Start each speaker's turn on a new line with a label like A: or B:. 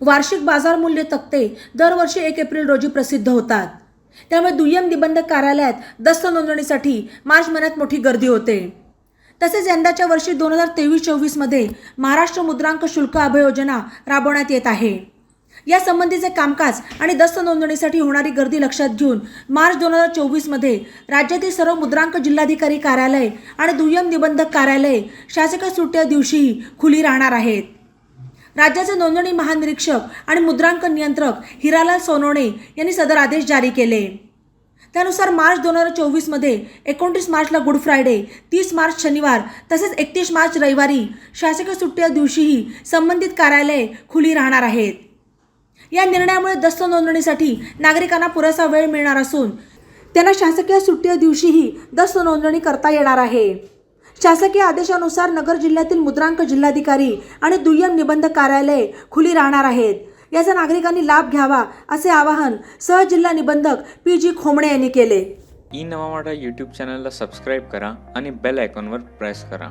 A: वार्षिक बाजार मूल्य तक्ते दरवर्षी एक एप्रिल रोजी प्रसिद्ध होतात. त्यामुळे दुय्यम निबंधक कार्यालयात दस्त नोंदणीसाठी मार्च महिन्यात मोठी गर्दी होते. तसेच यंदाच्या वर्षी दोन हजार तेवीस चोवीसमध्ये महाराष्ट्र मुद्रांक शुल्क अभयोजना राबवण्यात येत आहे. या संबंधीचे कामकाज आणि दस्त नोंदणीसाठी होणारी गर्दी लक्षात घेऊन मार्च दोन हजार चोवीसमध्ये राज्यातील सर्व मुद्रांक जिल्हाधिकारी कार्यालय आणि दुय्यम निबंधक कार्यालय शासकीय सुट्ट्या दिवशीही खुली राहणार आहेत. राज्याचे नोंदणी महानिरीक्षक आणि मुद्रांक नियंत्रक हिरालाल सोनवणे यांनी सदर आदेश जारी केले. त्यानुसार मार्च दोन हजार चोवीसमध्ये एकोणतीस मार्चला गुड फ्रायडे तीस मार्च शनिवार तसेच एकतीस मार्च रविवारी शासकीय सुट्टी दिवशीही संबंधित कार्यालये खुली राहणार आहेत. या निर्णयामुळे दस्त नोंदणीसाठी नागरिकांना पुरेसा वेळ मिळणार असून त्यांना शासकीय सुट्टी दिवशीही दस्त नोंदणी करता येणार आहे. शासकीय आदेशानुसार नगर जिल्ह्यातील मुद्रांक जिल्हाधिकारी आणि दुय्यम निबंध कार्यालये खुली राहणार आहेत. याचा नागरिकांनी लाभ घ्यावा असे आवाहन सहजिल्हा निबंधक पी जी खोमणे यांनी केले.
B: ई नवा मराठा यूट्यूब चॅनलला सबस्क्राईब करा आणि बेल आयकॉनवर प्रेस करा.